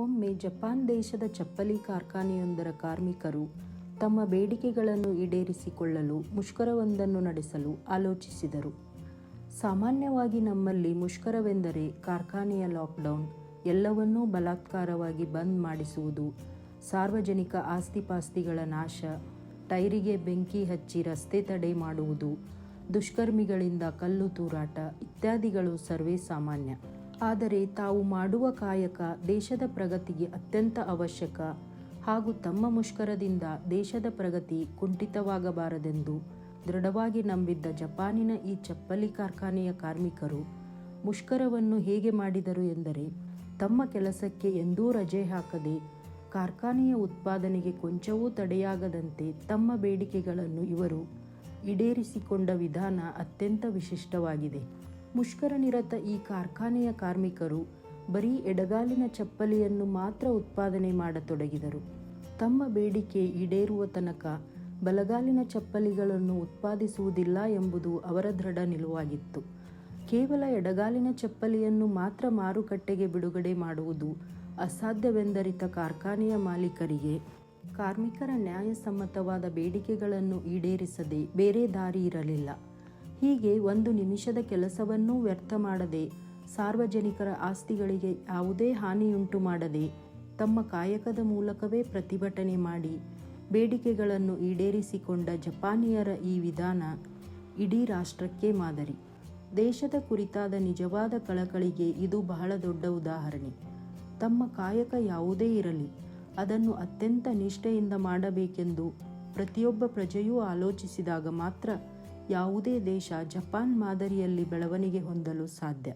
ಒಮ್ಮೆ ಜಪಾನ್ ದೇಶದ ಚಪ್ಪಲಿ ಕಾರ್ಖಾನೆಯೊಂದರ ಕಾರ್ಮಿಕರು ತಮ್ಮ ಬೇಡಿಕೆಗಳನ್ನು ಈಡೇರಿಸಿಕೊಳ್ಳಲು ಮುಷ್ಕರವೊಂದನ್ನು ನಡೆಸಲು ಆಲೋಚಿಸಿದರು. ಸಾಮಾನ್ಯವಾಗಿ ನಮ್ಮಲ್ಲಿ ಮುಷ್ಕರವೆಂದರೆ ಕಾರ್ಖಾನೆಯ ಲಾಕ್ಡೌನ್ ಎಲ್ಲವನ್ನೂ ಬಲಾತ್ಕಾರವಾಗಿ ಬಂದ್ ಮಾಡಿಸುವುದು, ಸಾರ್ವಜನಿಕ ಆಸ್ತಿಪಾಸ್ತಿಗಳ ನಾಶ, ಟೈರಿಗೆ ಬೆಂಕಿ ಹಚ್ಚಿ ರಸ್ತೆ ತಡೆ ಮಾಡುವುದು, ದುಷ್ಕರ್ಮಿಗಳಿಂದ ಕಲ್ಲು ತೂರಾಟ ಇತ್ಯಾದಿಗಳು ಸರ್ವೇ ಸಾಮಾನ್ಯ. ಆದರೆ ತಾವು ಮಾಡುವ ಕಾಯಕ ದೇಶದ ಪ್ರಗತಿಗೆ ಅತ್ಯಂತ ಅವಶ್ಯಕ ಹಾಗೂ ತಮ್ಮ ಮುಷ್ಕರದಿಂದ ದೇಶದ ಪ್ರಗತಿ ಕುಂಠಿತವಾಗಬಾರದೆಂದು ದೃಢವಾಗಿ ನಂಬಿದ್ದ ಜಪಾನಿನ ಈ ಚಪ್ಪಲಿ ಕಾರ್ಖಾನೆಯ ಕಾರ್ಮಿಕರು ಮುಷ್ಕರವನ್ನು ಹೇಗೆ ಮಾಡಿದರು ಎಂದರೆ, ತಮ್ಮ ಕೆಲಸಕ್ಕೆ ಎಂದೂ ರಜೆ ಹಾಕದೆ ಕಾರ್ಖಾನೆಯ ಉತ್ಪಾದನೆಗೆ ಕೊಂಚವೂ ತಡೆಯಾಗದಂತೆ ತಮ್ಮ ಬೇಡಿಕೆಗಳನ್ನು ಇವರು ಈಡೇರಿಸಿಕೊಂಡ ವಿಧಾನ ಅತ್ಯಂತ ವಿಶಿಷ್ಟವಾಗಿದೆ. ಮುಷ್ಕರ ನಿರತ ಈ ಕಾರ್ಖಾನೆಯ ಕಾರ್ಮಿಕರು ಬರೀ ಎಡಗಾಲಿನ ಚಪ್ಪಲಿಯನ್ನು ಮಾತ್ರ ಉತ್ಪಾದನೆ ಮಾಡತೊಡಗಿದರು. ತಮ್ಮ ಬೇಡಿಕೆ ಈಡೇರುವ ತನಕ ಬಲಗಾಲಿನ ಚಪ್ಪಲಿಗಳನ್ನು ಉತ್ಪಾದಿಸುವುದಿಲ್ಲ ಎಂಬುದು ಅವರ ದೃಢ ನಿಲುವಾಗಿತ್ತು. ಕೇವಲ ಎಡಗಾಲಿನ ಚಪ್ಪಲಿಯನ್ನು ಮಾತ್ರ ಮಾರುಕಟ್ಟೆಗೆ ಬಿಡುಗಡೆ ಮಾಡುವುದು ಅಸಾಧ್ಯವೆಂದರಿತ ಕಾರ್ಖಾನೆಯ ಮಾಲೀಕರಿಗೆ ಕಾರ್ಮಿಕರ ನ್ಯಾಯಸಮ್ಮತವಾದ ಬೇಡಿಕೆಗಳನ್ನು ಈಡೇರಿಸದೆ ಬೇರೆ ದಾರಿ ಇರಲಿಲ್ಲ. ಹೀಗೆ ಒಂದು ನಿಮಿಷದ ಕೆಲಸವನ್ನೂ ವ್ಯರ್ಥ ಮಾಡದೆ ಸಾರ್ವಜನಿಕರ ಆಸ್ತಿಗಳಿಗೆ ಯಾವುದೇ ಹಾನಿಯುಂಟು ಮಾಡದೆ ತಮ್ಮ ಕಾಯಕದ ಮೂಲಕವೇ ಪ್ರತಿಭಟನೆ ಮಾಡಿ ಬೇಡಿಕೆಗಳನ್ನು ಈಡೇರಿಸಿಕೊಂಡ ಜಪಾನಿಯರ ಈ ವಿಧಾನ ಇಡೀ ರಾಷ್ಟ್ರಕ್ಕೆ ಮಾದರಿ. ದೇಶದ ಕುರಿತಾದ ನಿಜವಾದ ಕಳಕಳಿಗೆ ಇದು ಬಹಳ ದೊಡ್ಡ ಉದಾಹರಣೆ. ತಮ್ಮ ಕಾಯಕ ಯಾವುದೇ ಇರಲಿ, ಅದನ್ನು ಅತ್ಯಂತ ನಿಷ್ಠೆಯಿಂದ ಮಾಡಬೇಕೆಂದು ಪ್ರತಿಯೊಬ್ಬ ಪ್ರಜೆಯೂ ಆಲೋಚಿಸಿದಾಗ ಮಾತ್ರ ಯಾವುದೇ ದೇಶ ಜಪಾನ್ ಮಾದರಿಯಲ್ಲಿ ಬೆಳವಣಿಗೆ ಹೊಂದಲು ಸಾಧ್ಯ.